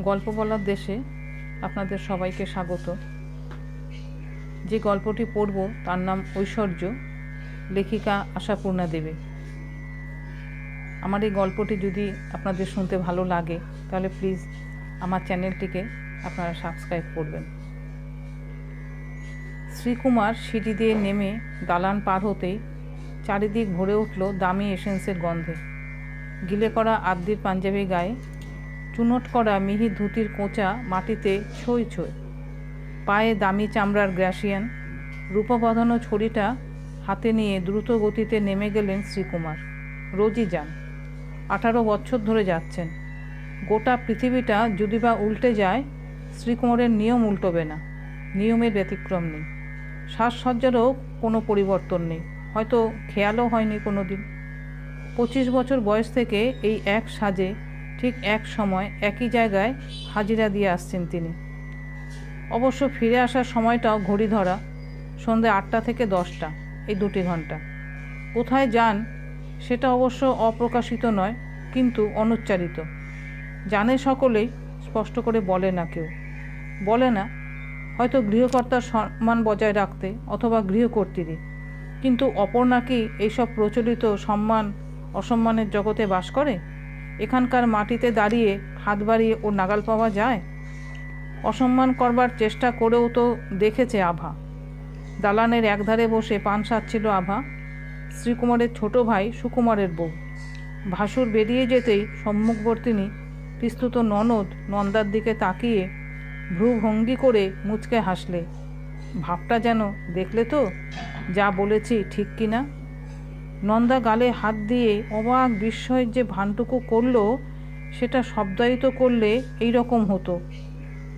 গল্প বলার দেশে আপনাদের সবাইকে স্বাগত। যে গল্পটি পড়ব, তার নাম ঐশ্বর্য, লেখিকা আশাপূর্ণা দেবী। আমার এই গল্পটি যদি আপনাদের শুনতে ভালো লাগে, তাহলে প্লিজ আমার চ্যানেলটিকে আপনারা সাবস্ক্রাইব করবেন। শ্রীকুমার সিঁড়ি দিয়ে নেমে দালান পার হতেই চারিদিক ভরে উঠল দামি এসেন্সের গন্ধে। গিলে করা আদ্যির পাঞ্জাবি গায়ে চুনট করা মিহি ধুতির কোঁচা মাটিতে ছই ছই। পায়ে দামি চামড়ার গ্রাসিয়ান। রূপবাঁধানো ছড়িটা হাতে নিয়ে দ্রুত গতিতে নেমে গেলেন শ্রীকুমার। রোজই যান। আঠারো বছর ধরে যাচ্ছেন। গোটা পৃথিবীটা যদি বা উল্টে যায়, শ্রীকুমারের নিয়ম উল্টোবে না। নিয়মের ব্যতিক্রম নেই। সাজসজ্জারও কোনো পরিবর্তন নেই। হয়তো খেয়ালও হয়নি কোনো দিন। পঁচিশ বছর বয়স থেকে এই এক সাজে ঠিক এক সময় একই জায়গায় হাজিরা দিয়ে আসছেন তিনি। অবশ্য ফিরে আসার সময়টাও ঘড়ি ধরা, সন্ধে আটটা থেকে দশটা, এই দুটি ঘণ্টা। কোথায় যান সেটা অবশ্য অপ্রকাশিত নয়, কিন্তু অনুচ্চারিত। জানে সকলেই, স্পষ্ট করে বলে না কেউ। বলে না, হয়তো গৃহকর্তার সম্মান বজায় রাখতে অথবা গৃহকর্ত্রীরই। কিন্তু অপর নাকি এইসব প্রচলিত সম্মান, অসম্মানের জগতে বাস করে? এখানকার মাটিতে দাঁড়িয়ে হাত বাড়িয়ে ও নাগাল পাওয়া যায়? অসম্মান করবার চেষ্টা করেও তো দেখেছে আভা। দালানের একধারে বসে পান সাচ্ছিল আভা। শ্রীকুমারের ছোট ভাই সুকুমারের বউ। ভাসুর বেরিয়ে যেতেই সম্মুখবর্তিনী পিস্তুত ননদ নন্দার দিকে তাকিয়ে ভ্রু ভঙ্গি করে মুচকে হাসলে। ভাবটা যেন দেখলে তো? যা বলেছি ঠিক কি না নন্দা গালে হাত দিয়ে অবাক বিস্ময়ের যে ভানটুকু করল, সেটা শব্দায়িত করলে এই রকম হতো।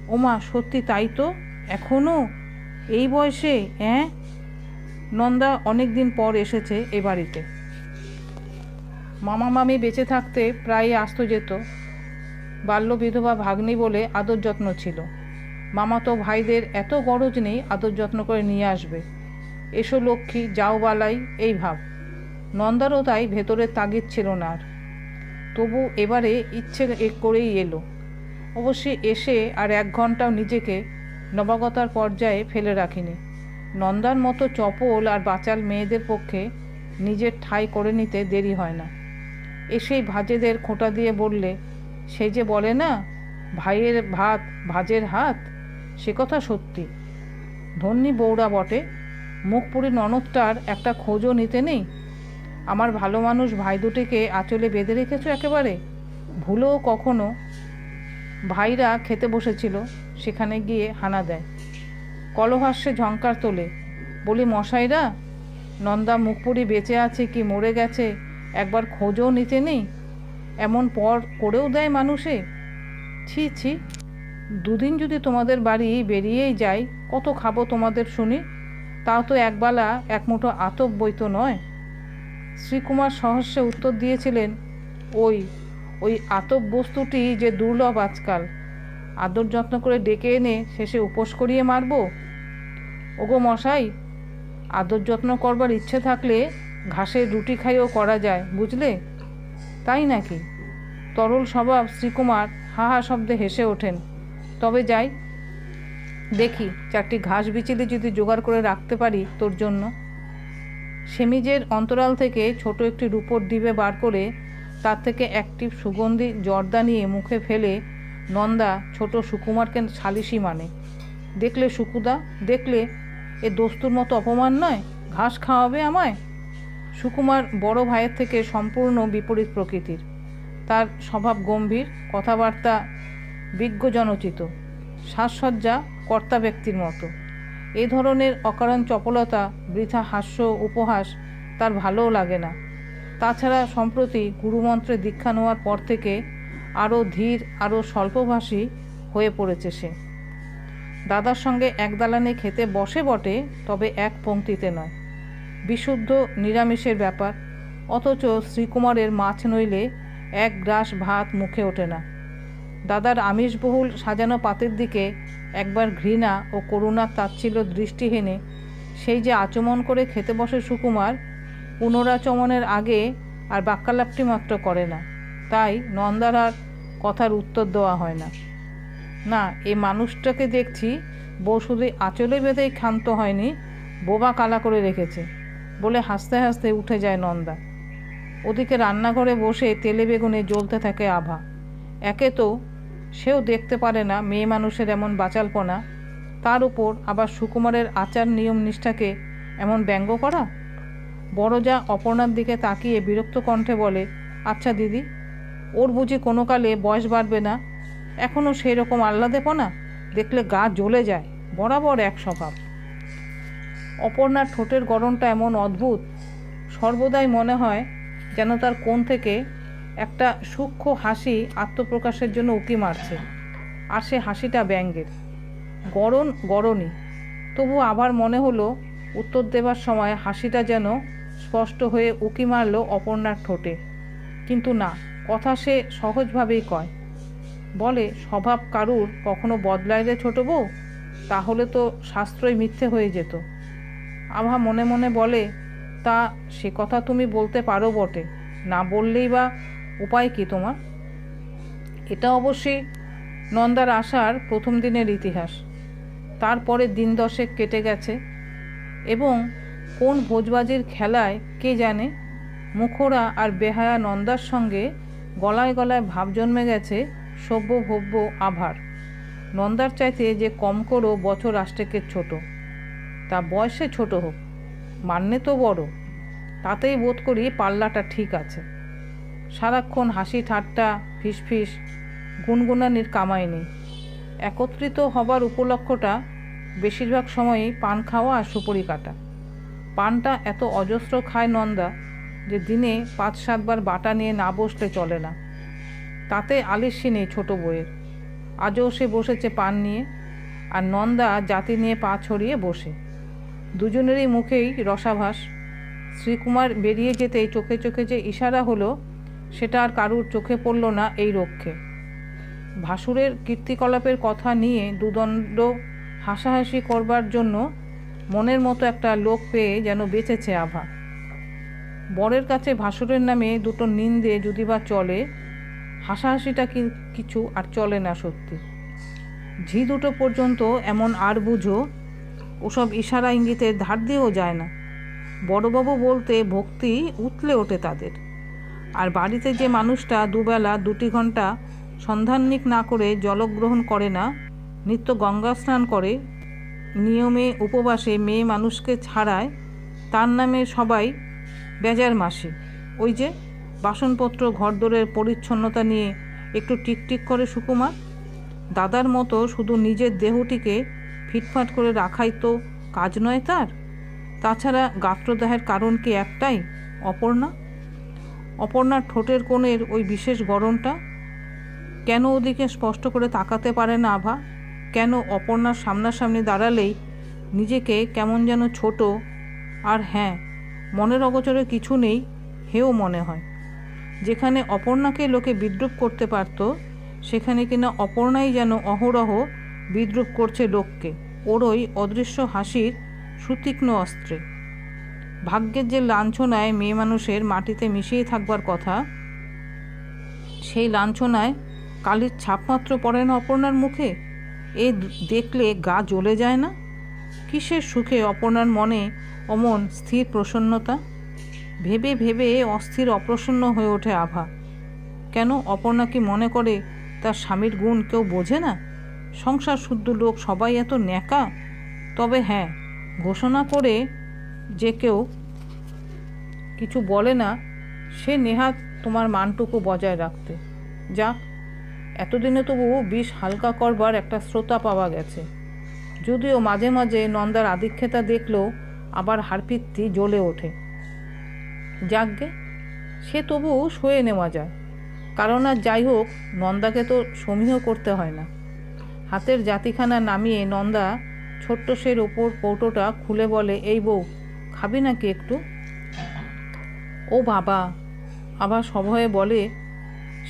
ওমা, সত্যি তাই তো? এখনও এই বয়সে হ্যাঁ নন্দা অনেক দিন পর এসেছে এ বাড়িতে। মামা মামি বেঁচে থাকতে প্রায় আসতো যেত। বাল্য বিধবা ভাগ্নি বলে আদর যত্ন ছিল। মামা তো ভাইদের এত গরজ নেই আদর যত্ন করে নিয়ে আসবে। এসো লক্ষ্মী, যাও বালাই, এই ভাব। নন্দারও তাই ভেতরের তাগিদ ছিল না আর। তবু এবারে ইচ্ছে করেই এলো। অবশ্যই এসে আর এক ঘন্টাও নিজেকে নবাগতার পর্যায়ে ফেলে রাখিনি। নন্দার মতো চপল আর বাচাল মেয়েদের পক্ষে নিজের ঠাঁই করে নিতে দেরি হয় না। এসেই ভাজেদের খোঁটা দিয়ে বললে, সে যে বলে না, ভাইয়ের ভাত, ভাজের হাত, সে কথা সত্যি। ধন্যী বৌড়া বটে মুখপুরি ননদটার একটা খোঁজও নিতে নেই? আমার ভালো মানুষ ভাই দুটিকে আঁচলে বেঁধে রেখেছো একেবারে? ভুলেও কখনো? ভাইরা খেতে বসেছিল, সেখানে গিয়ে হানা দেয়। কলহাস্যে ঝঙ্কার তোলে। বলি, মশাইরা, নন্দা মুখপুরি বেঁচে আছে কি মরে গেছে? একবার খোঁজও নিতে নেই। এমন পর করেও দেয় মানুষে। ছি ছি, দুদিন যদি তোমাদের বাড়ি বেরিয়েই যাই, কত খাব তোমাদের শুনি? তাও তো একবেলা এক মুঠো আতপ বই তো নয়। শ্রীকুমার সহস্যে উত্তর দিয়েছিলেন, ওই ওই আতপ বস্তুটি যে দুর্লভ আজকাল, আদর যত্ন করে ডেকে এনে শেষে উপোস করিয়ে মারব? ওগো মশাই, আদর যত্ন করবার ইচ্ছে থাকলে ঘাসের রুটি খাইও করা যায়, বুঝলে? তাই নাকি? তরল স্বভাব শ্রীকুমার হা হা শব্দে হেসে ওঠেন। তবে যাই, দেখি, চারটি ঘাস বিচিলি যদি জোগাড় করে রাখতে পারি তোর জন্য। সেমিজের অন্তরাল থেকে ছোট একটি রূপোর ডিবে বার করে তার থেকে একটি সুগন্ধি জর্দা নিয়ে মুখে ফেলে নন্দা ছোট সুকুমারকে সালিশি মানে। দেখলে সুকুদা, দেখলে এ দস্তুর মতো অপমান নয়? ঘাস খাওয়াবে আমায়? সুকুমার বড় ভাইয়ের থেকে সম্পূর্ণ বিপরীত প্রকৃতির। তার স্বভাব গম্ভীর, কথাবার্তা বিজ্ঞজনচিত, সাজসজ্জা কর্তা ব্যক্তির মতো। এ ধরনের অকারণ চপলতা, বৃথা হাস্য, উপহাস তার ভালোও লাগে না। তাছাড়া সম্প্রতি গুরুমন্ত্রে দীক্ষা নেওয়ার পর থেকে আরও ধীর, আরও স্বল্পভাষী হয়ে পড়েছে সে। দাদার সঙ্গে এক দালানে খেতে বসে বটে, তবে এক পংক্তিতে নয়। বিশুদ্ধ, নিরামিষের ব্যাপার। অথচ শ্রীকুমারের মাছ নইলে এক গ্রাস ভাত মুখে ওঠে না। দাদার আমিষবহুল সাজানো পাতের দিকে একবার ঘৃণা ও করুণার তাচ্ছিল্য দৃষ্টি হেনে সেই যে আচমন করে খেতে বসে সুকুমার, পুনরাচমনের আগে আর বাক্যালাপটি মাত্র করে না। তাই নন্দার আর কথার উত্তর দেওয়া হয় না। না, এ মানুষটাকে দেখছি বউ শুধু আঁচলে বেঁধেই ক্ষান্ত হয়নি, বোবা কালা করে রেখেছে বলে হাসতে হাসতে উঠে যায় নন্দা। ওদিকে রান্নাঘরে বসে তেলে বেগুনে জ্বলতে থাকে আভা। একে তো সেও দেখতে পারে না মেয়ে মানুষের এমন বাচালপনা। তার উপর আবার সুকুমারের আচার নিয়ম নিষ্ঠাকে এমন ব্যঙ্গ করা? বড় যা অপর্ণার দিকে তাকিয়ে বিরক্ত কণ্ঠে বলে আচ্ছা দিদি, ওর বুঝি কোনো কালে বয়স বাড়বে না? এখনও সেই রকম আহ্লাদেপনা? দেখলে গা জ্বলে যায়, বরাবর এক স্বভাব। অপর্ণার ঠোঁটের গড়নটা এমন অদ্ভুত, সর্বদাই মনে হয় যেন তার কোণ থেকে একটা সূক্ষ্ম হাসি আত্মপ্রকাশের জন্য উকি মারছে। আর সে হাসিটা ব্যঙ্গের। গড়ন গড়নই তবু আবার মনে হলো, উত্তর দেবার সময় হাসিটা যেন স্পষ্ট হয়ে উকি মারল অপর্ণার ঠোঁটে। কিন্তু না, কথা সে সহজভাবেই কয়। বলে, স্বভাব কারুর কখনো বদলায় রে ছোটো বউ? তাহলে তো শাস্ত্রই মিথ্যে হয়ে যেত। আভা মনে মনে বলে, তা সে কথা তুমি বলতে পারো বটে। না বললেই বা উপায় কি তোমার? এটা অবশ্যই নন্দার আসার প্রথম দিনের ইতিহাস। তারপরে দিন দশেক কেটে গেছে এবং কোন ভোজবাজির খেলায় কে জানে? মুখোরা আর বেহায়া নন্দার সঙ্গে গলায় গলায় ভাব জন্মে গেছে সভ্য ভব্য আভার। নন্দার চাইতে যে কম করো বছর আষ্টেকের ছোট। তা বয়সে ছোট হোক, মান্যে তো বড়। তাতেই বোধ করি পাল্লাটা ঠিক আছে। সারাক্ষণ হাসি, ঠাট্টা, ফিসফিস, গুনগুনানির কামাই নেই। একত্রিত হবার উপলক্ষটা বেশিরভাগ সময়ই পান খাওয়া আর সুপুরি কাটা। পানটা এত অজস্র খায় নন্দা যে দিনে পাঁচ, সাতবার বাটা নিয়ে না বসলে চলে না। তাতে আলিস্যি নেই ছোটো বইয়ের আজও সে বসেছে পান নিয়ে আর নন্দা জাতি নিয়ে পা ছড়িয়ে বসে। দুজনেরই মুখেই রসাভাস। শ্রীকুমার বেরিয়ে যেতেই চোখে চোখে যে ইশারা হলো সেটা আর কারুর চোখে পড়ল না এই রক্ষে। ভাসুরের কীর্তিকলাপের কথা নিয়ে দুদণ্ড হাসাহাসি করবার জন্য মনের মতো একটা লোক পেয়ে যেন বেঁচেছে আভা। বরের কাছে ভাসুরের নামে দুটো নিন্দে যদি বা চলে, হাসাহাসিটা কিছু আর চলে না সত্যি। ঝি দুটো পর্যন্ত এমন আর বুঝো, ওসব ইশারা ইঙ্গিতের ধার দিয়েও যায় না। বড়বাবু বলতে ভক্তি উতলে ওঠে তাদের। আর বাড়িতে যে মানুষটা দুবেলা, দুটি ঘণ্টা সন্ধাননিক না করে জলগ্রহণ করে না, নিত্য গঙ্গা স্নান করে, নিয়মে উপবাসে মেয়ে মানুষকে ছাড়ায়, তার নামে সবাই বেজার মাসি। ওই যে বাসনপত্র, ঘরদোরের পরিচ্ছন্নতা নিয়ে একটু টিকটিক করে সুকুমার, দাদার মতো শুধু নিজের দেহটিকে ফিটফাট করে রাখাই তো কাজ নয় তার। তাছাড়া গাত্রদাহের কারণ কি একটাই? অপর্ণা? অপর্ণার ঠোঁটের কোণের ওই বিশেষ গরমটা কেন ওদিকে স্পষ্ট করে তাকাতে পারে না আভা? কেন অপর্ণার সামনাসামনি দাঁড়ালেই নিজেকে কেমন যেন ছোট? আর হ্যাঁ মনের অগোচরে কিছু নেই, হেও মনে হয়। যেখানে অপর্ণাকে লোকে বিদ্রুপ করতে পারত, সেখানে কিনা অপর্ণাই যেন অহরহ বিদ্রুপ করছে লোককে। ওরই অদৃশ্য হাসির সুতীক্ষ্ণ অস্ত্রে। ভাগ্যের যে লাঞ্ছনায় মেয়ে মানুষের মাটিতে মিশিয়ে থাকবার কথা, সেই লাঞ্ছনায় কালির ছাপমাত্র পড়ে না অপর্ণার মুখে? এ দেখলে গা জ্বলে যায় না? কিসের সুখে অপর্ণার মনে অমন স্থির প্রসন্নতা? ভেবে ভেবে অস্থির অপ্রসন্ন হয়ে ওঠে আভা। কেন অপর্ণা কি মনে করে তার স্বামীর গুণ কেউ বোঝে না? সংসার শুদ্ধ লোক সবাই এত ন্যাকা? তবে হ্যাঁ ঘোষণা করে যে কেউ কিছু বলে না, সে নেহাত তোমার মানটুকু বজায় রাখতে। যাক, এতদিনে তবু বিষ হালকা করবার একটা শ্রোতা পাওয়া গেছে। যদিও মাঝে মাঝে নন্দার আদিক্ষেতা দেখলেও আবার হারপিত্তি জ্বলে ওঠে। যাকগে সে তবু সয়ে নেওয়া যায়। কারণ আর যাই হোক, নন্দাকে তো সমীহ করতে হয় না। হাতের জাতিখানা নামিয়ে নন্দা ছোট্ট সের ওপর কৌটোটা খুলে বলে, এই বউ খাবি নাকি একটু? ও বাবা, আবার সভয়ে বলে,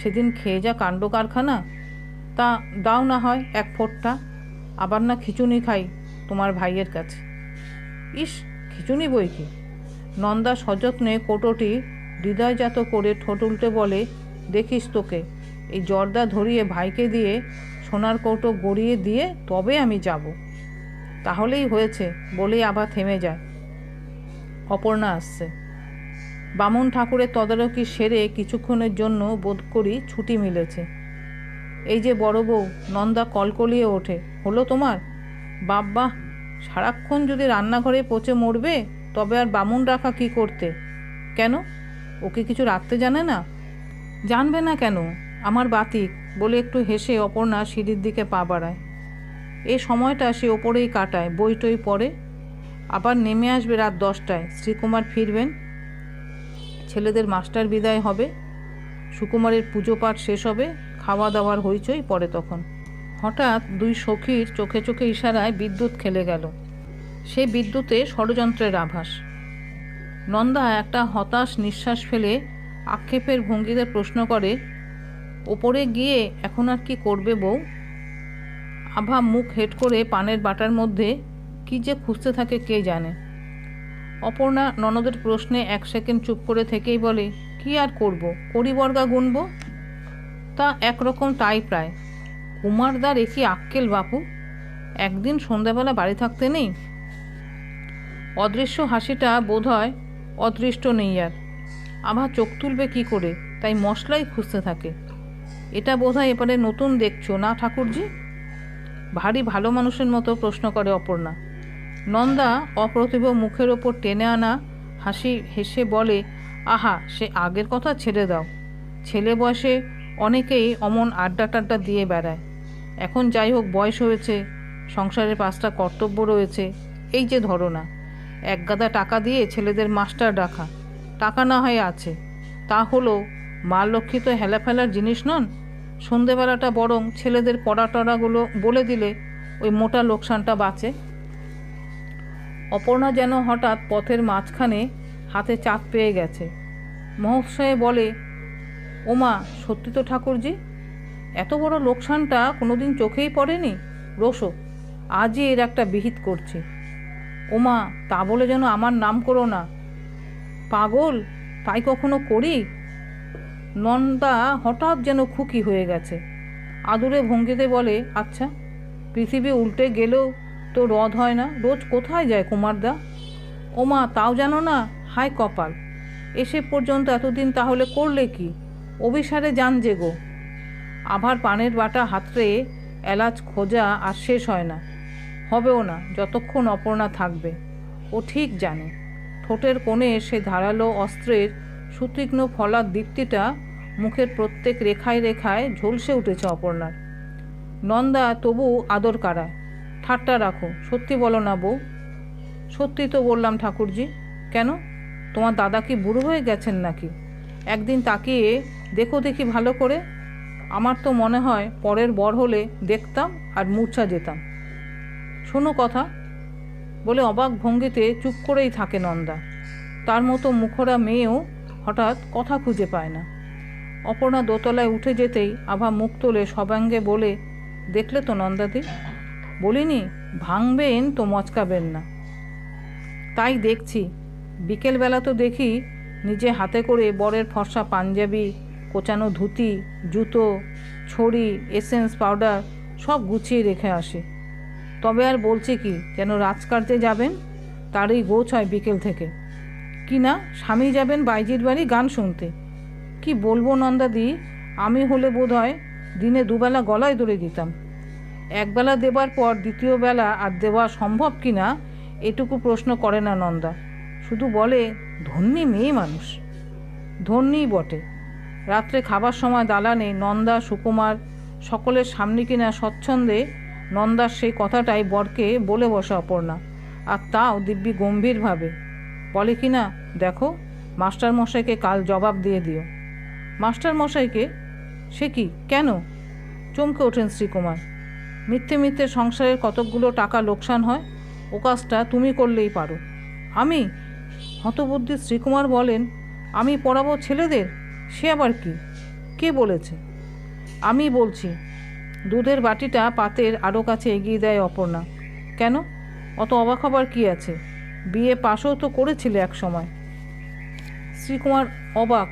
সেদিন খেয়ে যা কাণ্ড কারখানা। তা দাও না হয় এক ফোঁটটা আবার না খিচুনি খাই তোমার ভাইয়ের কাছে। ইস, খিচুনি বই কি? নন্দা সযত্নে কোটোটি হৃদয়জাত করে ঠোঁট উল্টে বলে, দেখিস তোকে, এই জর্দা ধরিয়ে ভাইকে দিয়ে সোনার কৌটো গড়িয়ে দিয়ে তবে আমি যাব। তাহলেই হয়েছে, বলেই আবার থেমে যায়। অপর্ণা আসছে। বামুন ঠাকুরের তদারকি সেরে কিছুক্ষণের জন্য বোধ করি ছুটি মিলেছে। এই যে বড় বউ, নন্দা কলকলিয়ে ওঠে। হলো তোমার? বাব্বা সারাক্ষণ যদি রান্নাঘরে পচে মরবে, তবে আর বামুন রাখা কি করতে? কেন? ওকে কিছু রাখতে জানে না? জানবে না কেন? আমার বাতিক, বলে একটু হেসে অপর্ণা সিঁড়ির দিকে পা বাড়ায়। এ সময়টা সে ওপরেই কাটায় বই টই পড়ে। আবার নেমে আসবে রাত দশটায়। শ্রীকুমার ফিরবেন। ছেলেদের মাস্টার বিদায় হবে। সুকুমারের পুজো পাঠ শেষ হবে। খাওয়া দাওয়ার হইচই পড়ে তখন। হঠাৎ দুই সখীর চোখে চোখে ইশারায় বিদ্যুৎ খেলে গেল। সে বিদ্যুতে ষড়যন্ত্রের আভাস। নন্দা একটা হতাশ নিঃশ্বাস ফেলে আক্ষেপের ভঙ্গিতে প্রশ্ন করে, ওপরে গিয়ে এখন আর কি করবে বউ? আভা মুখ হেট করে পানের বাটার মধ্যে কি যে খুঁজতে থাকে কে জানে। অপর্ণা ননদের প্রশ্নে এক সেকেন্ড চুপ করে থেকেই বলে, কি আর করব? করিবর্গা গুনব? তা একরকম তাই প্রায়। কুমারদার একই আক্কেল বাপু? একদিন সন্ধ্যাবেলা বাড়ি থাকতে নেই? অদৃশ্য হাসিটা বোধ হয় অদৃষ্ট নেই আর। আবার চোখ তুলবে কি করে? তাই মশলাই খুঁজতে থাকে। এটা বোধ হয় এবারে নতুন দেখছ না ঠাকুরজি? ভারী ভালো মানুষের মতো প্রশ্ন করে অপর্ণা। নন্দা অপ্রতিভ মুখের ওপর টেনে আনা হাসি হেসে বলে, আহা, সে আগের কথা ছেড়ে দাও। ছেলে বয়সে অনেকেই অমন আড্ডা টাড্ডা দিয়ে বেড়ায়। এখন যাই হোক, বয়স হয়েছে, সংসারের পাঁচটা কর্তব্য রয়েছে, এই যে ধরো না এক গাদা টাকা দিয়ে ছেলেদের মাস্টার ডাকা, টাকা না হয় আছে। তা হলো, মা লক্ষ্মী তো হেলা ফেলার জিনিস নন? সন্ধেবেলাটা বরং ছেলেদের পড়া টড়াগুলো বলে দিলে ওই মোটা লোকসানটা বাঁচে। অপর্ণা যেন হঠাৎ পথের মাঝখানে হাতে চাঁদ পেয়ে গেছে। মহোৎসয়ে বলে, ওমা, সত্যি তো ঠাকুরজি, এত বড় লোকসানটা কোনোদিন চোখেই পড়েনি? রোশো আজই এর একটা বিহিত করছি। ওমা, তা বলে যেন আমার নাম করো না। পাগল, তাই কখনো করি? নন্দা হঠাৎ যেন খুকি হয়ে গেছে। আদুরে ভঙ্গিতে বলে আচ্ছা পৃথিবী উল্টে গেলেও তো রদ হয় না। রোজ কোথায় যায় কুমারদা? ওমা, তাও জানো না, হায় কপাল। এসে পর্যন্ত এতদিন তাহলে করলে কি? অভিসারে যান যে গো আবার পানের বাটা হাতড়ে এলাচ খোঁজা আর শেষ হয় না। হবেও না, যতক্ষণ অপর্ণা থাকবে। ও ঠিক জানে। ঠোঁটের কোণে সে ধারালো অস্ত্রের সুতীক্ষ্ণ ফলার দীপ্তিটা মুখের প্রত্যেক রেখায় রেখায় ঝলসে উঠেছে অপর্ণার। নন্দা, তবু আদর কাড়ায় ঠাট্টা রাখো, সত্যি বলো না বউ। সত্যি তো বললাম ঠাকুরজি। কেন? তোমার দাদা কি বুড়ো হয়ে গেছেন নাকি? একদিন তাকিয়ে দেখো দেখি ভালো করে। আমার তো মনে হয় পরের বর হলে দেখতাম আর মূর্ছা যেতাম। শোনো কথা, বলে অবাক ভঙ্গিতে চুপ করেই থাকে নন্দা। তার মতো মুখরা মেয়েও হঠাৎ কথা খুঁজে পায় না। অপর্ণা দোতলায় উঠে যেতেই আভা মুখ তোলে সবাঙ্গে বলে, দেখলে তো নন্দাদি? বলিনি, ভাঙবেন তো মচকাবেন না। তাই দেখছি। বিকেলবেলা তো দেখি নিজে হাতে করে বরের ফর্সা পাঞ্জাবি, কোচানো ধুতি, জুতো, ছড়ি, এসেন্স পাউডার সব গুছিয়ে রেখে আসে। তবে আর বলছে কি, যেন রাজকার্যে যাবেন, তারই গোছ হয় বিকেল থেকে। কি না, স্বামী যাবেন বাইজির বাড়ি গান শুনতে। কি বলব নন্দাদি, আমি হলে বোধ হয় দিনে দুবেলা গলায় দড়ে দিতাম। একবেলা দেবার পর দ্বিতীয় বেলা আর দেওয়া সম্ভব কি না এটুকু প্রশ্ন করে না নন্দা। শুধু বলে, ধন্যী মেয়ে মানুষ। ধন্যই বটে। রাত্রে খাবার সময় দালানে নন্দা, সুকুমার সকলের সামনে কিনা স্বচ্ছন্দে নন্দার সেই কথাটাই বরকে বলে বসে অপর্ণা। আর তাও দিব্যি গম্ভীরভাবে। বলে কি না দেখো, মাস্টারমশাইকে কাল জবাব দিয়ে দিও। মাস্টারমশাইকে? সে কি? কেন? চমকে ওঠেন শ্রীকুমার। মিথ্যে মিথ্যে সংসারের কতকগুলো টাকা লোকসান হয়, ও কাজটা তুমি করলেই পারো। আমি হতবুদ্ধি শ্রীকুমার বলেন, আমি পড়াবো ছেলেদের? সে আবার কি? কে বলেছে? আমি বলছি, দুধের বাটিটা পাতের আরও কাছে এগিয়ে দেয় অপর্ণা। কেন? অত অবাক হবার কী আছে? বিয়ে পাশও তো করেছিলে এক সময়। শ্রীকুমার অবাক,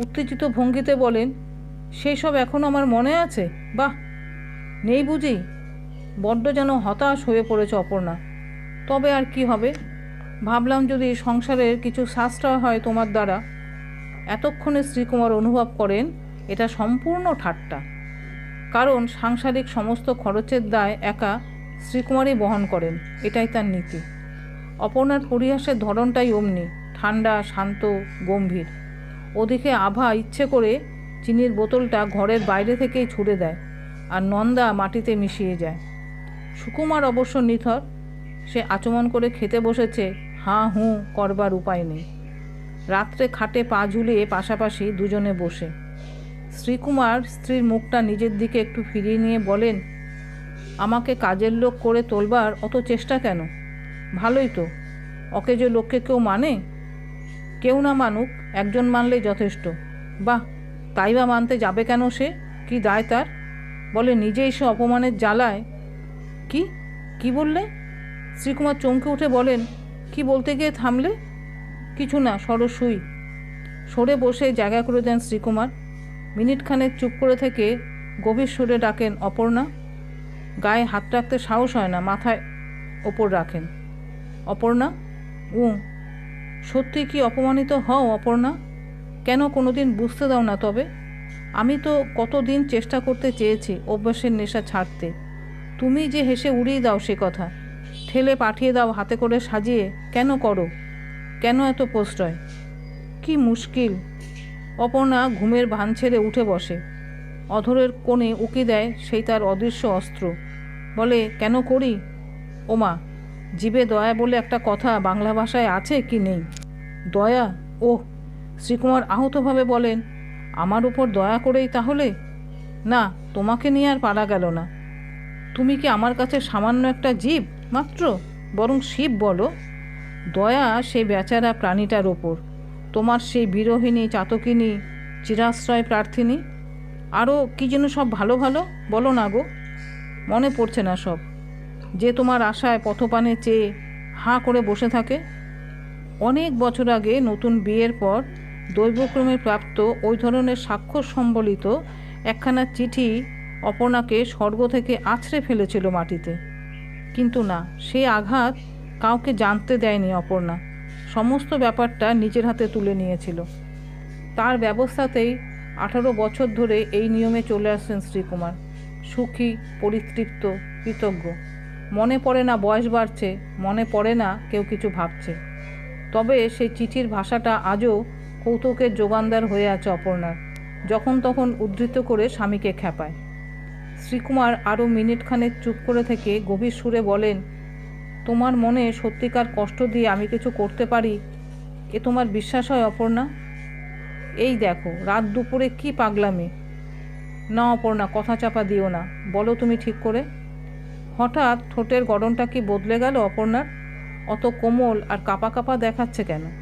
উত্তেজিত ভঙ্গিতে বলেন সেই সব এখনও আমার মনে আছে? বাহ! নেই বুঝি? বড্ড যেন হতাশ হয়ে পড়েছে অপর্ণা। তবে আর কি হবে? ভাবলাম যদি সংসারের কিছু সাশ্রয় হয় তোমার দ্বারা। এতক্ষণে শ্রীকুমার অনুভব করেন, এটা সম্পূর্ণ ঠাট্টা। কারণ সাংসারিক সমস্ত খরচের দায় একা শ্রীকুমারই বহন করেন, এটাই তার নীতি। অপর্ণার পরিহাসের ধরনটাই অমনি, ঠান্ডা, শান্ত, গম্ভীর। ওদিকে আভা ইচ্ছে করে চিনির বোতলটা ঘরের বাইরে থেকেই ছুড়ে দেয়। আর নন্দা মাটিতে মিশিয়ে যায়। সুকুমার অবশ্য নিথর। সে আচমন করে খেতে বসেছে, হাঁ হুঁ করবার উপায় নেই। রাত্রে খাটে পা ঝুলিয়ে পাশাপাশি দুজনে বসে। শ্রীকুমার স্ত্রীর মুখটা নিজের দিকে একটু ফিরিয়ে নিয়ে বলেন, আমাকে কাজের লোক করে তোলবার অত চেষ্টা কেন? ভালোই তো। যে লোককে কেউ মানে? কেউ না মানুক, একজন মানলেই যথেষ্ট। বাহ, তাই বা মানতে যাবে কেন সে? কি দায় তার? বলে নিজেই সে অপমানের জ্বালায়। কি? কি বললে? শ্রীকুমার চমকে উঠে বলেন, কি বলতে গিয়ে থামলে? কিছু না সরসুই সরে বসে জায়গা করে দেন শ্রীকুমার। মিনিটখানেক চুপ করে থেকে গভীর সুরে ডাকেন, অপর্ণা। গায়ে হাত রাখতে সাহস হয় না, মাথায় ওপর রাখেন। অপর্ণা? উ সত্যি কি অপমানিত হও অপর্ণা? কেন কোনোদিন বুঝতে দাও না তবে? আমি তো কতদিন চেষ্টা করতে চেয়েছি অভ্যাসের নেশা ছাড়তে। তুমি যে হেসে উড়িয়ে দাও সে কথা, ঠেলে পাঠিয়ে দাও হাতে করে সাজিয়ে, কেন করো? কেন এত প্রশ্রয়? কি মুশকিল। অপর্ণা ঘুমের ভান ছেড়ে উঠে বসে। অধরের কোণে উকি দেয় সেই তার অদৃশ্য অস্ত্র। বলে, কেন করি? ওমা, জীবে দয়া বলে একটা কথা বাংলা ভাষায় আছে কি নেই? দয়া? ওহ! শ্রীকুমার আহতভাবে বলেন আমার উপর দয়া করেই তাহলে? না, তোমাকে নিয়ে আর পারা গেল না। তুমি কি আমার কাছে সামান্য একটা জীব, মাত্র? বরং শিব বলো। দয়া সেই বেচারা প্রাণীটার ওপর তোমার সেই বিরোহিনী চাতকিনী, চিরাশ্রয় প্রার্থিনী। আরও কি যেন সব ভালো ভালো? বলো না গো। মনে পড়ছে না সব। যে তোমার আশায় পথপানে চেয়ে হাঁ করে বসে থাকে। অনেক বছর আগে নতুন বিয়ের পর দৈবক্রমে প্রাপ্ত ওই ধরনের স্বাক্ষর সম্বলিত একখানা চিঠি অপর্ণাকে স্বর্গ থেকে আছড়ে ফেলেছিল মাটিতে। কিন্তু না, সে আঘাত কাউকে জানতে দেয়নি অপর্ণা। সমস্ত ব্যাপারটা নিজের হাতে তুলে নিয়েছিল। তার ব্যবস্থাতেই আঠারো বছর ধরে এই নিয়মে চলে আসছেন শ্রীকুমার। সুখী, পরিতৃপ্ত, কৃতজ্ঞ। মনে পড়ে না বয়স বাড়ছে, মনে পড়ে না কেউ কিছু ভাবছে। তবে সেই চিঠির ভাষাটা আজও কৌতুকের যোগানদার হয়ে আছে অপর্ণার। যখন তখন উদ্ধৃত করে স্বামীকে খ্যাপায়। শ্রীকুমার আরও মিনিটখানেক চুপ করে থেকে গভীর সুরে বলেন, তোমার মনে সত্যিকার কষ্ট দিয়ে আমি কিছু করতে পারি? এ তোমার বিশ্বাস হয় অপর্ণা? এই দেখো, রাত দুপুরে কি পাগলামি? না অপর্ণা, কথা চাপা দিও না। বলো তুমি ঠিক করে? হঠাৎ ঠোঁটের গড়নটা কি বদলে গেল অপর্ণার? অত কোমল আর কাপা কাপা দেখাচ্ছে কেন?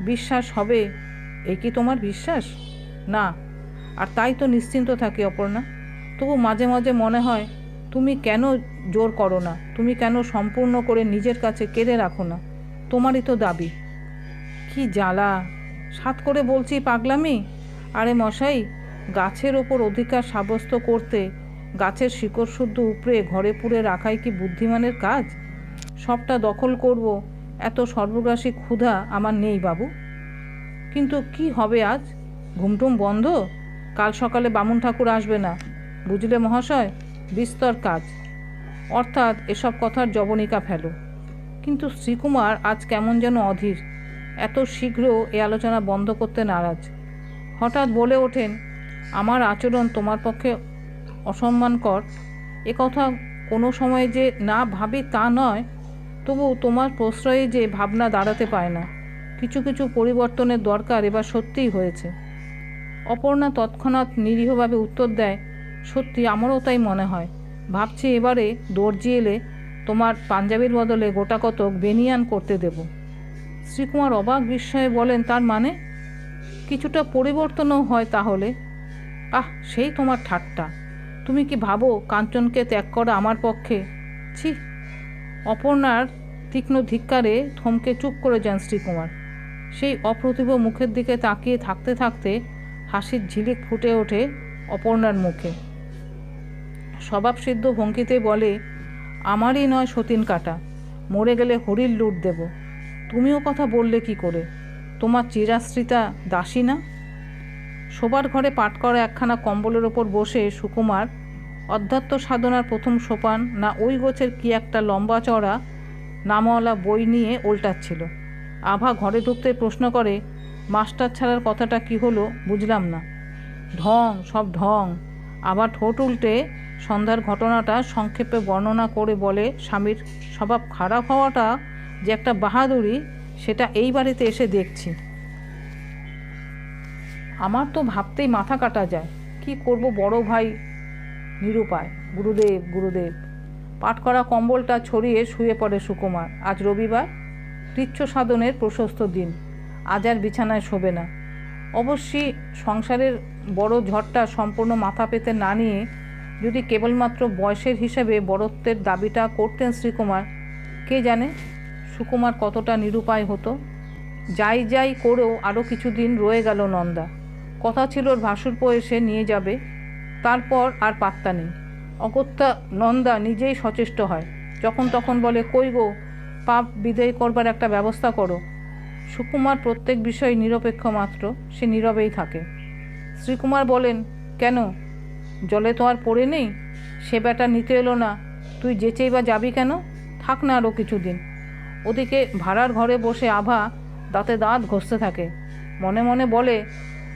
বিশ্বাস হবে? এই কি তোমার বিশ্বাস? না, আর তাই তো নিশ্চিন্ত থাকি, অপর্ণা। তবু মাঝে মাঝে মনে হয়, তুমি কেন জোর করো না? তুমি কেন সম্পূর্ণ করে নিজের কাছে কেড়ে রাখো না? তোমারই তো দাবি। কি জ্বালা? সাত করে বলছি পাগলামি? আরে মশাই, গাছের ওপর অধিকার সাব্যস্ত করতে গাছের শিকড় শুদ্ধ উপরে ঘরে পুড়ে রাখাই কি বুদ্ধিমানের কাজ? সবটা দখল করব এত সর্বগ্রাসী ক্ষুধা আমার নেই বাবু। কিন্তু কি হবে আজ? ঘুমটুম বন্ধ? কাল সকালে বামুন ঠাকুর আসবে না। বুঝলে মহাশয়, বিস্তর কাজ। অর্থাৎ এসব কথার জবনিকা ফেলো। কিন্তু শ্রীকুমার আজ কেমন যেন অধীর। এত শীঘ্র এ আলোচনা বন্ধ করতে নারাজ। হঠাৎ বলে ওঠেন, আমার আচরণ তোমার পক্ষে অসম্মানকর। এ কথা কোনো সময় যে না ভাবি তা নয়। তবু তোমার প্রশ্রয়ে যে ভাবনা দাঁড়াতে পায় না, কিছু কিছু পরিবর্তনের দরকার এবার সত্যিই হয়েছে। অপর্ণা তৎক্ষণাৎ নিরীহভাবে উত্তর দেয়, সত্যি আমারও তাই মনে হয়। ভাবছি এবারে দর্জি এলে তোমার পাঞ্জাবির বদলে গোটা কতক বেনিয়ান করতে দেব। শ্রীকুমার অবাক বিস্ময়ে বলেন, তার মানে? কিছুটা পরিবর্তনও হয় তাহলে? আহ, সেই তোমার ঠাট্টা। তুমি কি ভাবো কাঞ্চনকে ত্যাগ করা আমার পক্ষে? ছি অপর্ণার তীক্ষ্ণ ধিক্কারে থমকে চুপ করে যান শ্রীকুমার। সেই অপ্রতিভ মুখের দিকে তাকিয়ে থাকতে থাকতে হাসির ঝিলিক ফুটে ওঠে অপর্ণার মুখে। স্বভাবসিদ্ধ ভঙ্গিতে বলে, আমারই নয় সতীন কাটা, মরে গেলে হরির লুট দেব। তুমিও কথা বললে কি করে? তোমার চিরাশ্রিতা দাসী না? শোবার ঘরে পাট করা একখানা কম্বলের ওপর বসে সুকুমার অধ্যাত্ম সাধনার প্রথম সোপান না ওই গোছের কি একটা লম্বা চড়া নামওয়ালা বই নিয়ে ওল্টাচ্ছিল আভা ঘরে ঢুকতে প্রশ্ন করে, মাস্টার ছাড়ার কথাটা কি হলো বুঝলাম না। ঢং, সব ঢং। আবার ঠোঁট উল্টে সন্ধ্যার ঘটনাটা সংক্ষেপে বর্ণনা করে বলে, স্বামীর স্বভাব খারাপ হওয়াটা যে একটা বাহাদুরি, সেটা এই বাড়িতে এসে দেখছি। আমার তো ভাবতেই মাথা কাটা যায়। কি করব বড় ভাই? নিরুপায়, গুরুদেব গুরুদেব। পাট করা কম্বলটা ছড়িয়ে শুয়ে পড়ে সুকুমার। আজ রবিবার কৃচ্ছ সাধনের প্রশস্ত দিন। আজ আর বিছানায় শোবে না। অবশ্যই সংসারের বড় ঝড়টা সম্পূর্ণ মাথা পেতে না নিয়ে যদি কেবলমাত্র বয়সের হিসেবে বড়ত্বের দাবিটা করতেন শ্রীকুমার, কে জানে সুকুমার কতটা নিরুপায় হতো? যাই যাই করেও আরও কিছুদিন রয়ে গেল নন্দা। কথা ছিল ওর ভাসুরপো এসে নিয়ে যাবে তারপর আর পাত্তা নেই। অগত্যা নন্দা নিজেই সচেষ্ট হয়। যখন তখন বলে, কই গো, পাপ বিদায় করবার একটা ব্যবস্থা করো। সুকুমার প্রত্যেক বিষয়ে নিরপেক্ষ মাত্র, সে নীরবেই থাকে। শ্রীকুমার বলেন, কেন? জলে তো আর পড়ে নেই? সে ব্যাটা নিতে এলো না। তুই যেচেই বা যাবি কেন? থাক না আরও কিছুদিন। ওদিকে ভাড়ার ঘরে বসে আভা দাঁতে দাঁত ঘষতে থাকে। মনে মনে বলে,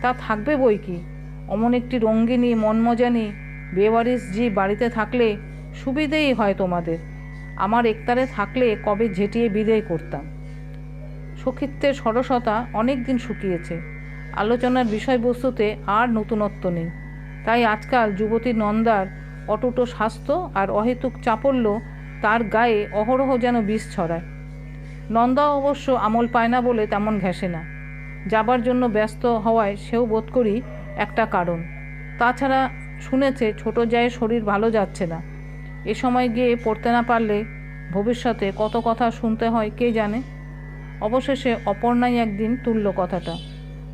তা থাকবে বই কি? অমন একটি রঙ্গিনী, মনমজানি বেওয়ারিস জি বাড়িতে থাকলে সুবিধেই হয় তোমাদের। আমার একতারে থাকলে কবে ঝেঁটিয়ে বিদায় করতাম। সখিত্বের সরসতা অনেক দিন শুকিয়েছে। আলোচনার বিষয়বস্তুতে আর নতুনত্ব নেই। তাই আজকাল যুবতী নন্দার অটুট স্বাস্থ্য আর অহেতুক চাপল্য তার গায়ে অহরহ যেন বিষ ছড়ায়। নন্দা অবশ্য আমল পায় না বলে তেমন ঘেঁষে না। যাবার জন্য ব্যস্ত হওয়ায় সেও বোধ করি একটা কারণ। তাছাড়া শুনেছে, ছোট জায়ের শরীর ভালো যাচ্ছে না। এ সময় গিয়ে পড়তে না পারলে ভবিষ্যতে কত কথা শুনতে হয় কে জানে? অবশেষে অপর্ণাই একদিন তুলল কথাটা।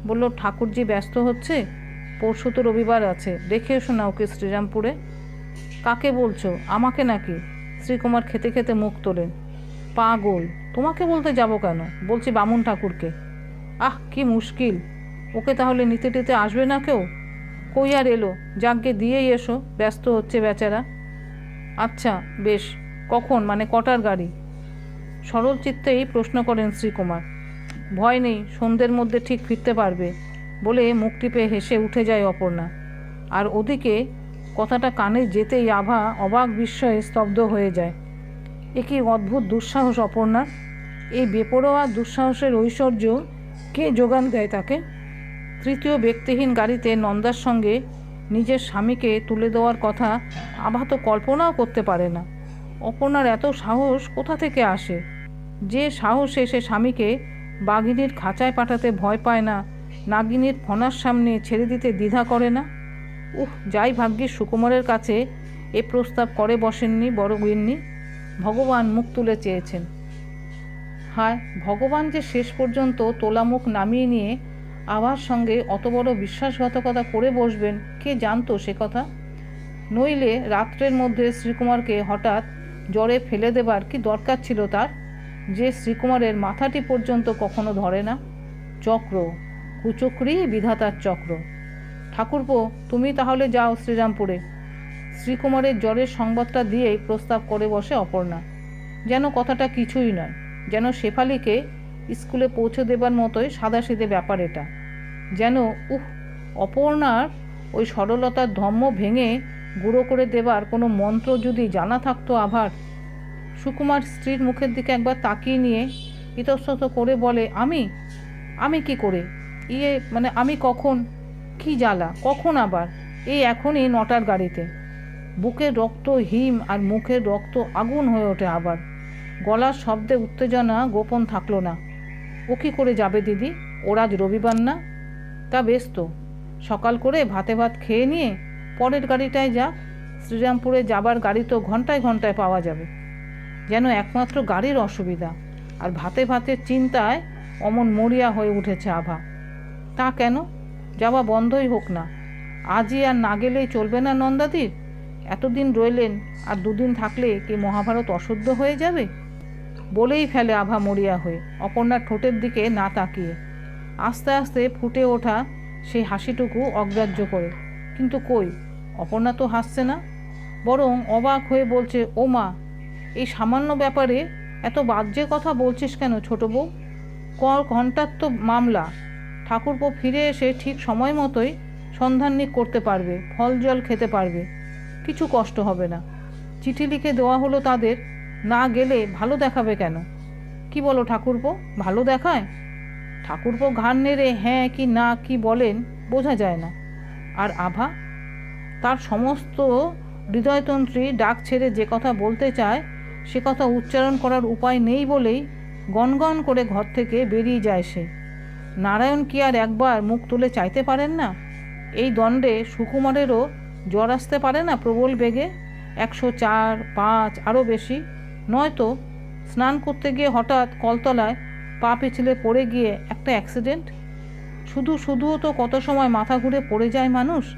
বলল, ঠাকুরজি ব্যস্ত হচ্ছে? পরশু তো রবিবার আছে। দেখে এসো না ওকে শ্রীরামপুরে। কাকে বলছো? আমাকে নাকি? শ্রীকুমার খেতে খেতে মুখ তোলেন। পাগল, তোমাকে বলতে যাব কেন? বলছি বামুন ঠাকুরকে। আহ, কি মুশকিল! ওকে তাহলে নিতে টিতে আসবে না কেউ? কই আর এলো? যাকে দিয়েই এসো। ব্যস্ত হচ্ছে বেচারা। আচ্ছা বেশ। কখন? মানে কটার গাড়ি? সরল চিত্তেই প্রশ্ন করেন শ্রীকুমার। ভয় নেই, সন্ধ্যের মধ্যে ঠিক ফিরতে পারবে বলে মুখ টিপে হেসে উঠে যায় অপর্ণা। আর ওদিকে কথাটা কানে যেতেই আভা অবাক বিস্ময়ে স্তব্ধ হয়ে যায়। এ কি অদ্ভুত দুঃসাহস অপর্ণার? এই বেপরোয়া দুঃসাহসের ঐশ্বর্য কে যোগান দেয় তাকে? তৃতীয় ব্যক্তিহীন গাড়িতে নন্দার সঙ্গে নিজের স্বামীকে তুলে দেওয়ার কথা আভা তো কল্পনাও করতে পারে না। অপর্ণার এত সাহস কোথা থেকে আসে? যে সাহসে সে স্বামীকে বাঘিনীর খাঁচায় পাঠাতে ভয় পায় না, নাগিনীর ফনার সামনে ছেড়ে দিতে দ্বিধা করে না? উহ, যাই ভাগ্যিস সুকুমারের কাছে এ প্রস্তাব করে বসেননি বড় গিন্নি। ভগবান মুখ তুলে চেয়েছেন। হায়, ভগবান যে শেষ পর্যন্ত তোলা মুখ নামিয়ে নিয়ে আবার সঙ্গে অত বড় বিশ্বাসঘাতকতা করে বসবেন, কে জানতো সে কথা? নইলে রাত্রের মধ্যে শ্রীকুমারকে হঠাৎ জ্বরে ফেলে দেবার কি দরকার ছিল তার? যে শ্রীকুমারের মাথাটি পর্যন্ত কখনো ধরে না। চক্র, কুচক্রি বিধাতার চক্র। ঠাকুরপো, তুমি তাহলে যাও শ্রীরামপুরে। শ্রীকুমারের জ্বরের সংবাদটা দিয়েই প্রস্তাব করে বসে অপর্ণা। যেন কথাটা কিছুই নয়, যেন শেফালিকে স্কুলে পৌঁছে দেবার মতোই সাদাসিধে ব্যাপার এটা। যেন, উহ, অপর্ণার ওই সরলতার ধম্ম ভেঙে গুঁড়ো করে দেবার কোনো মন্ত্র যদি জানা থাকতো আভার, সুকুমার স্ত্রীর মুখের দিকে একবার তাকিয়ে নিয়ে ইতস্তত করে বলে, আমি? আমি কি করে? ইয়ে মানে আমি কখন? কি জ্বালা? কখন আবার? এই এখনই নটার গাড়িতে। বুকের রক্ত হিম আর মুখের রক্ত আগুন হয়ে ওঠে আবার। গলার শব্দে উত্তেজনা গোপন থাকল না। ও কী করে যাবে দিদি? ওর আজ রবিবার না। তা বেশ তো। সকাল করে ভাতে ভাত খেয়ে নিয়ে পরের গাড়িটায় যাক শ্রীরামপুরে যাবার গাড়ি তো ঘন্টায় ঘন্টায় পাওয়া যাবে। যেন একমাত্র গাড়ির অসুবিধা। আর ভাতে ভাতের চিন্তায় অমন মরিয়া হয়ে উঠেছে আভা। তা কেন? যাওয়া বন্ধই হোক না। আজই আর না গেলেই চলবে না নন্দাদির? এতদিন রইলেন, আর দুদিন থাকলে কি মহাভারত অশুদ্ধ হয়ে যাবে? বলেই ফেলে আভা মরিয়া হয়ে। অপর্ণার ঠোঁটের দিকে না তাকিয়ে। আস্তে আস্তে ফুটে ওঠা সেই হাসিটুকু অগ্রাহ্য করে। কিন্তু কই? অপর্ণা তো হাসছে না। বরং অবাক হয়ে বলছে, ও মা, এই সামান্য ব্যাপারে এত বাজে কথা বলছিস কেন ছোট বউ? ক ঘণ্টার তো মামলা। ঠাকুরপো ফিরে এসে ঠিক সময় মতোই সন্ধাননিক করতে পারবে, ফল জল খেতে পারবে। কিছু কষ্ট হবে না। চিঠি লিখে দেওয়া হলো তাদের না গেলে ভালো দেখাবে কেন? কি বলো ঠাকুরপো? ভালো দেখায়? ঠাকুরপো ঘাড় নেড়ে হ্যাঁ কি না কি বলেন, বোঝা যায় না। আর আভা? তার সমস্ত হৃদয়তন্ত্রী ডাক ছেড়ে যে কথা বলতে চায়, সে কথা উচ্চারণ করার উপায় নেই বলেই গনগন করে ঘর থেকে বেরিয়ে যায় সে। নারায়ণ কি আর একবার মুখ তুলে চাইতে পারেন না? এই দণ্ডে সুকুমারেরও জ্বর আসতে পারে না প্রবল বেগে? একশো চার, পাঁচ, আরও বেশি। নয়তো স্নান করতে গিয়ে হঠাৎ কলতলায় পা পিছলে পড়ে গিয়ে একটা অ্যাক্সিডেন্ট শুধু শুধুও তো কত সময় মাথা ঘুরে পড়ে যায় মানুষ?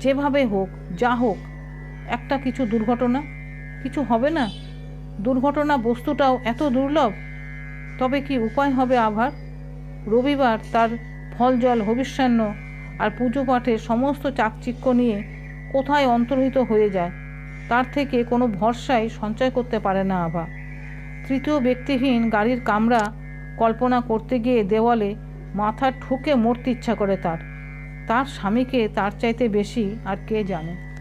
যেভাবে হোক, যা হোক, একটা কিছু দুর্ঘটনা? কিছু হবে না? দুর্ঘটনা বস্তুটাও এত দুর্লভ? তবে কি উপায় হবে আভার? রবিবার তার ফল, জল, হবিষ্যান্ন আর পুজো পাঠের সমস্ত চাকচিক্য নিয়ে কোথায় অন্তর্হিত হয়ে যায়? তার থেকে কোনো ভরসাই সঞ্চয় করতে পারে না আভা। তৃতীয় ব্যক্তিহীন গাড়ির কামরা কল্পনা করতে গিয়ে দেওয়ালে মাথা ঠুকে মরতে ইচ্ছা করে তার। তার স্বামীকে তার চাইতে বেশি আর কে জানে।